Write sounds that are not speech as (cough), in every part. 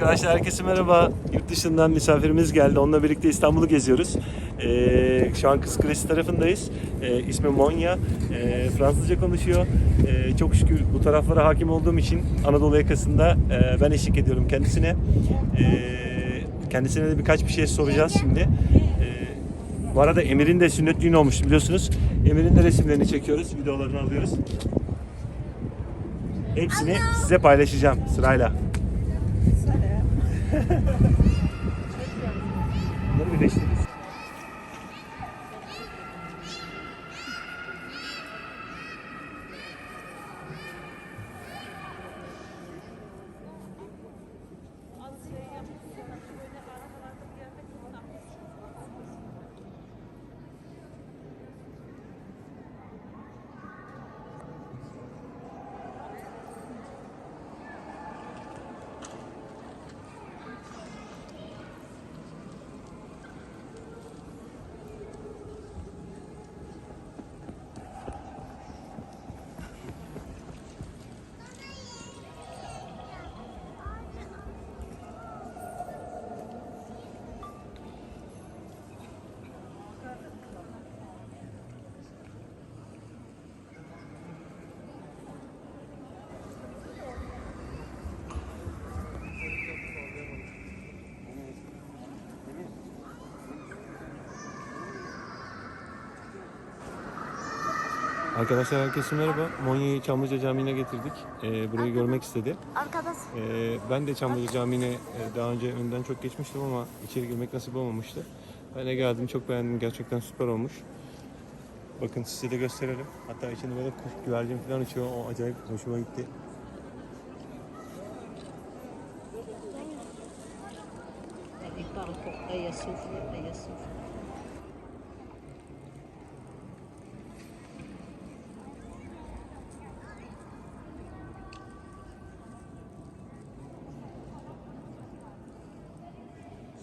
Arkadaşlar herkese merhaba. Yurt dışından misafirimiz geldi. Onunla birlikte İstanbul'u geziyoruz. Ee, şu an Kız Kulesi tarafındayız. Ee, ismi Monya. Ee, Fransızca konuşuyor. Ee, çok şükür bu taraflara hakim olduğum için Anadolu yakasında e, ben eşlik ediyorum kendisine. Ee, kendisine de birkaç bir şey soracağız şimdi. Ee, bu arada Emir'in de sünnet düğünü olmuş biliyorsunuz. Emir'in de resimlerini çekiyoruz, videolarını alıyoruz. Hepsini size paylaşacağım sırayla. Bunları birleştiririz. Arkadaşlar herkese merhaba. Monya'yı Çamlıca Camii'ne getirdik. Ee, burayı görmek istedi. Arkadaş Ee, ben de Çamlıca Camii'ne e, daha önce önden çok geçmiştim ama içeri girmek nasip olmamıştı. Ben de geldim çok beğendim. Gerçekten süper olmuş. Bakın size de gösterelim. Hatta içinde böyle kuş güvercin falan uçuyor. O acayip hoşuma gitti. Il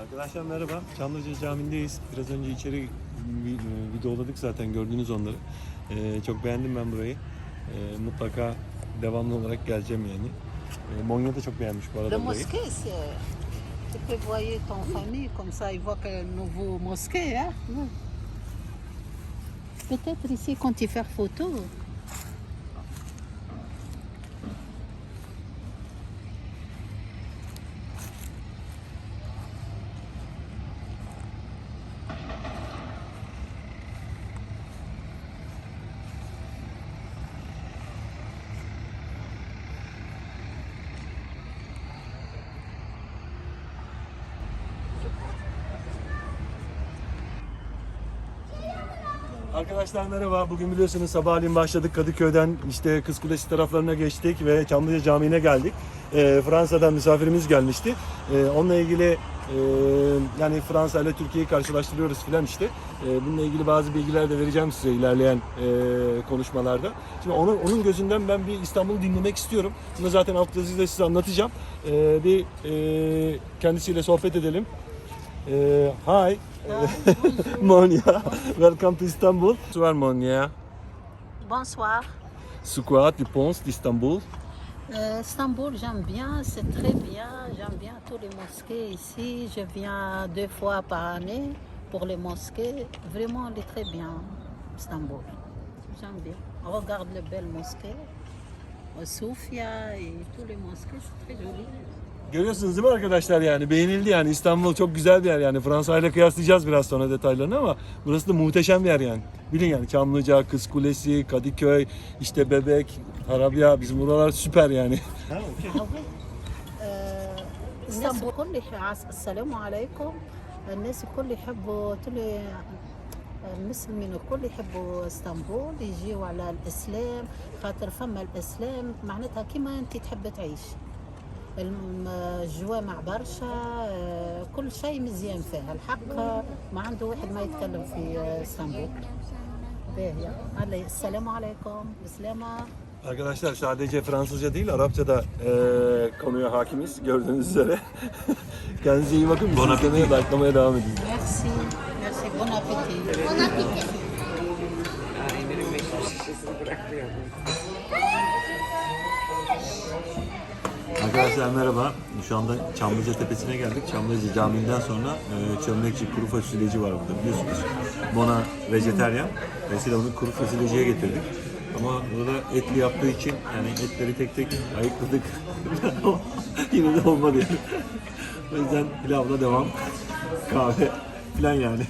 Arkadaşlar merhaba. Çamlıca Camii'ndeyiz. Biraz önce içeri e, videoladık zaten gördünüz onları. Ee, çok beğendim ben burayı. Ee, mutlaka devamlı olarak geleceğim yani. Ee, Monya da çok beğenmiş bu arada burayı. mosquée, c'est. Tu peux voir ton famille, comme ça ils voient que nouveau mosquée. Hein? Peut-être ici, quand tu fais photo. Arkadaşlar merhaba. Bugün biliyorsunuz sabahleyin başladık Kadıköy'den işte Kız Kulesi taraflarına geçtik ve Çamlıca Camii'ne geldik. Ee, Fransa'dan misafirimiz gelmişti. Ee, onunla ilgili Ee, yani Fransa ile Türkiye'yi karşılaştırıyoruz filan işte. Ee, bununla ilgili bazı bilgiler de vereceğim size ilerleyen e, konuşmalarda. Şimdi onun onun gözünden ben bir İstanbul'u dinlemek istiyorum. Bunu zaten alt yazıyla size anlatacağım. Ee, bir e, kendisiyle sohbet edelim. Ee, hi. (laughs) Monia. Welcome to Istanbul. Bonsoir Monia. Bonsoir. C'est quoi tu penses d'Istanbul? Euh, Istanbul, j'aime bien, c'est très bien. J'aime bien tous les mosquées ici. Je viens deux fois par année pour les mosquées. Vraiment, elle est très bien, Istanbul. J'aime bien. On regarde les belles mosquées. Sofia et tous les mosquées, c'est très joli. Görüyorsunuz değil mi arkadaşlar yani beğenildi yani İstanbul çok güzel bir yer yani Fransa ile kıyaslayacağız biraz sonra detaylarını ama burası da muhteşem bir yer yani. Bilin yani Çamlıca, Kız Kulesi, Kadıköy, işte Bebek, Harabya bizim buralar süper yani. آه، الناس الكل يح- السلام عليكم الناس الكل يحبوا كل المسلمين الكل يحبوا اسطنبول يجيوا على الاسلام خاطر فما الاسلام معناتها كيما انت تحب تعيش الم- الجوامع برشا آه، كل شيء مزيان فيها الحق آه، ما عنده واحد ما يتكلم في آه، اسطنبول باهية هلا السلام عليكم بسلامة Arkadaşlar sadece Fransızca değil Arapça da eee konuya hakimiz gördüğünüz üzere. (laughs) Kendinize iyi bakın. Bizi izlemeye, like'lamaya devam edin. ميرسي ميرسي بون ابيتي Bon appétit. Arkadaşlar merhaba. Şu anda Çamlıca Tepesi'ne geldik. Çamlıca Camii'nden sonra e, çömlekçi kuru fasulyeci var burada biliyorsunuz. Bona vejeteryan. Dolayısıyla onu kuru fasulyeciye getirdik. Ama burada etli yaptığı için yani etleri tek tek ayıkladık. (laughs) Yine de olmadı yani. O yüzden pilavla devam. (laughs) Kahve falan yani.